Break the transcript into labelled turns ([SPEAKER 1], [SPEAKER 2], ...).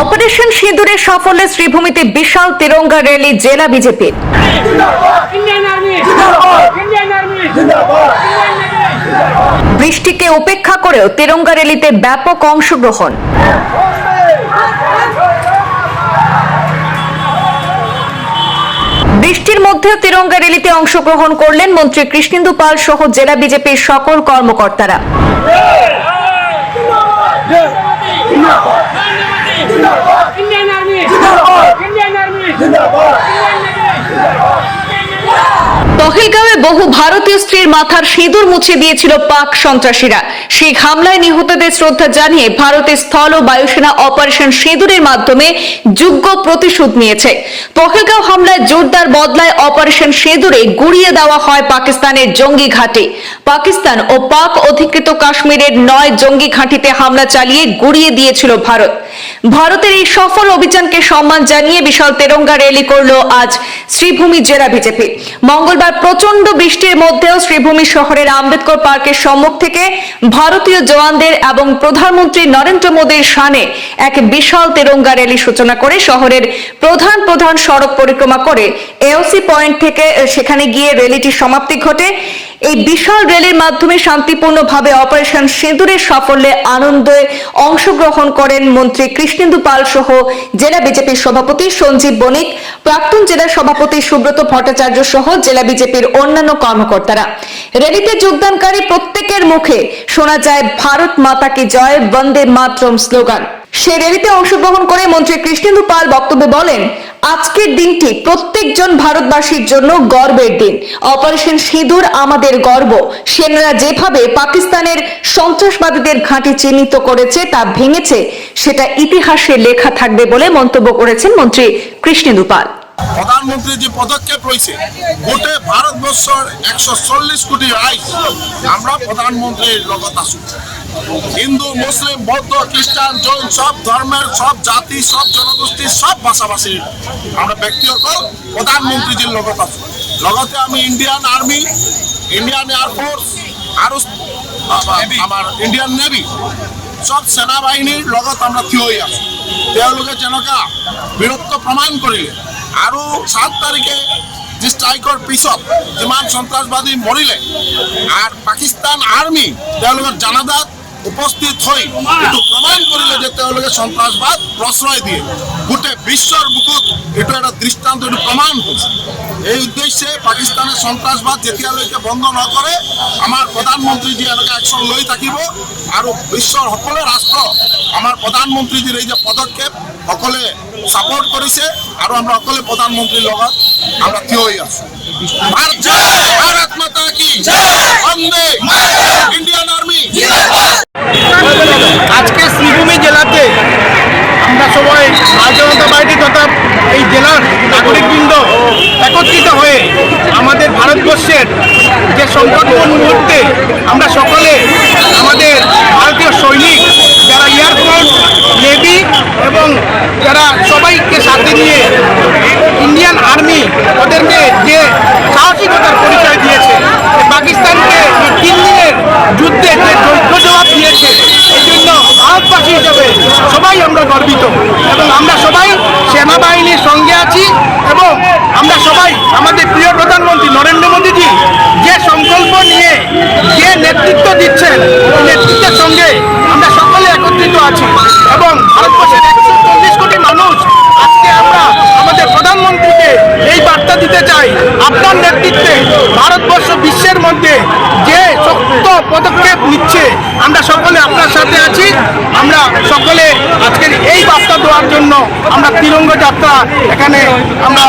[SPEAKER 1] Operation সিঁদুরের সাফল্যে শ্রীভূমিতে বিশাল Tiranga rally জেলা বিজেপির! বৃষ্টিকে উপেক্ষা করেও তিরঙ্গা র্যালিতে ব্যাপক অংশগ্রহণ বৃষ্টির মধ্যেও তিরঙ্গা র্যালিতে অংশগ্রহণ করলেন মন্ত্রী কৃষ্ণেন্দু পাল সহ জেলা বিজেপির সকল কর্মকর্তারা
[SPEAKER 2] Indian
[SPEAKER 1] বহু ভারতীয় স্ত্রীর মাথার সিঁদুর মুছে দিয়েছিল পাক সন্ত্রাসীরা। সেই হামলায় নিহতদের শ্রদ্ধা জানিয়ে ভারতের স্থল ও বায়ুসেনা অপারেশন সিঁদুরের মাধ্যমে যোগ্য প্রতিশোধ নিয়েছে। পহেলগাঁও হামলায় জোরদার বদলায় অপারেশন সিঁদুরে গুড়িয়ে দেওয়া হয় পাকিস্তানের জঙ্গি ঘাটে। পাকিস্তান ও পাক অধিকৃত কাশ্মীরের নয় জঙ্গি ঘাঁটিতে হামলা চালিয়ে গুড়িয়ে দিয়েছিল ভারত। ভারতের এই সফল অভিযানকে সম্মান জানিয়ে বিশাল তেরঙ্গা র্যালি করল আজ শ্রীভূমি জেলা বিজেপি। মঙ্গলবার প্রচণ্ড বৃষ্টির মধ্যেও শ্রীভূমি শহরের আম্বেদকর পার্কের সম্মুখ থেকে ভারতীয় জওয়ানদের এবং প্রধানমন্ত্রী নরেন্দ্র মোদীর শানে এক বিশাল তেরঙ্গা র্যালি সূচনা করে শহরের প্রধান প্রধান সড়ক পরিক্রমা করে এওসি পয়েন্ট থেকে সেখানে গিয়ে র্যালিটির সমাপ্তি ঘটে। এই বিশাল র্যালির মাধ্যমে শান্তিপূর্ণভাবে অপারেশন সিঁদুরের সাফল্যে আনন্দে অংশগ্রহণ করেন মন্ত্রী কৃষ্ণেন্দু পাল সহ জেলা বিজেপির সভাপতি সঞ্জীব বণিক, প্রাক্তন জেলা সভাপতি সুব্রত ভট্টাচার্য সহ জেলা বিজেপির অন্যান্য কর্মকর্তারা। র্যালিতে যোগদানকারী প্রত্যেকের মুখে শোনা যায়, ভারত মাতা কি জয়, বন্দে মাতরম স্লোগান। সে র্যালিতে অংশগ্রহণ করে মন্ত্রী কৃষ্ণেন্দু পাল বক্তব্যে বলেন, আজকের দিনটি প্রত্যেকজন ভারতবাসীর জন্য গর্বের দিন। অপারেশন সিঁদুর আমাদের গর্ব। সেনারা যেভাবে পাকিস্তানের সন্ত্রাসবাদীদের ঘাঁটি চিহ্নিত করেছে, তা ভেঙেছে, সেটা ইতিহাসে লেখা থাকবে বলে মন্তব্য করেছেন মন্ত্রী কৃষ্ণেন্দু পাল।
[SPEAKER 3] প্রধানমন্ত্রী যে পদক্ষেপ রয়েছে গোটে ভারতবর্ষর একশো চল্লিশ কোটি রাইট আমরা প্রধানমন্ত্রীর লগত আছো। হিন্দু মুসলিম বৌদ্ধ খ্রিস্টান জৈন সব ধর্মের সব জাতি সব জনগোষ্ঠীর সব ভাষাভাষী আমরা ব্যক্তিসকল প্ৰধানমন্ত্ৰীজীৰ লগত আছো। লগতে আমি ইণ্ডিয়ান আৰ্মি ইণ্ডিয়ান এয়াৰফ'ৰ্চ আৰু আমাৰ ইণ্ডিয়ান নেভি চব সেনা বাহিনীৰ লগত আমরা থিয় হৈ আছো। তেওঁলোকে যেনেকুৱা বীৰত্ব প্ৰমাণ কৰিলে আৰু সাত তাৰিখে যি ষ্ট্ৰাইকৰ পিছত যিমান সন্ত্ৰাসবাদী মৰিলে আৰু পাকিস্তান আৰ্মি তেওঁলোকৰ জানাজাত উপস্থিত হৈ এইটো প্ৰমাণ কৰিলে যে তেওঁলোকে সন্ত্ৰাসবাদ প্ৰশ্ৰয় দিয়ে। গোটেই বিশ্বৰ বুকুত এইটো এটা দৃষ্টান্ত এইটো প্ৰমাণ হৈছে। এই উদ্দেশ্যে পাকিস্তানে সন্ত্ৰাসবাদ যেতিয়ালৈকে বন্ধ নকৰে আমাৰ প্ৰধানমন্ত্ৰীজী এনেকৈ একশ্যন লৈ থাকিব আৰু বিশ্বৰ সকলো ৰাষ্ট্ৰ আমাৰ প্ৰধানমন্ত্ৰীজীৰ এই যে পদক্ষেপ সকলে ছাপোৰ্ট কৰিছে আৰু আমরা সকলে প্রধানমন্ত্রীর লগত আমরা থিয় হয়ে আছো। ভারত মাতা কি? বন্দে ইন্ডিয়ান আর্মি
[SPEAKER 4] আজকে শ্রীভূমি জেলাতে আমরা সবাই ভারতীয় জনতা পার্টি তথা এই জেলার নাগরিকবৃন্দ একত্রিত হয়ে আমাদের ভারতবর্ষের যে সংকটপূর্ণ মুহূর্তে আমরা সকলে আমাদের ভারতীয় সৈনিক যারা এয়ারফোর্স নেভি এবং যারা সবাইকে সাথে নিয়ে ইন্ডিয়ান আর্মি ওদেরকে যে সাহসিকতার পরিচয় দিয়েছে পাকিস্তানকে তিন দিনের যুদ্ধে যে যোগ্য জবাব দিয়েছে এই জন্য ভারতবাসী হিসেবে সবাই আমরা গর্বিত এবং আমরা সবাই সেনাবাহিনীর সঙ্গে আছি এবং আমরা সবাই আমাদের প্রিয় প্রধানমন্ত্রী নরেন্দ্র মোদীজি যে সংকল্প নিয়ে যে নেতৃত্ব দিচ্ছেন ওই নেতৃত্বের সঙ্গে আমরা সকলে একত্রিত আছি এবং ভারতবর্ষের একশো চল্লিশ কোটি মানুষ আজকে আমরা আমাদের প্রধানমন্ত্রীকে এই বার্তা দিতে চাই। আপনার নেতৃত্বে ভারতবর্ষ বিশ্বের মধ্যে যে শক্ত পদক্ষেপ নিচ্ছে, আমরা সকলে আপনার সাথে আছি। আমরা সকলে দেওয়ার জন্য আমরা তিরঙ্গ যাত্রা এখানে আমরা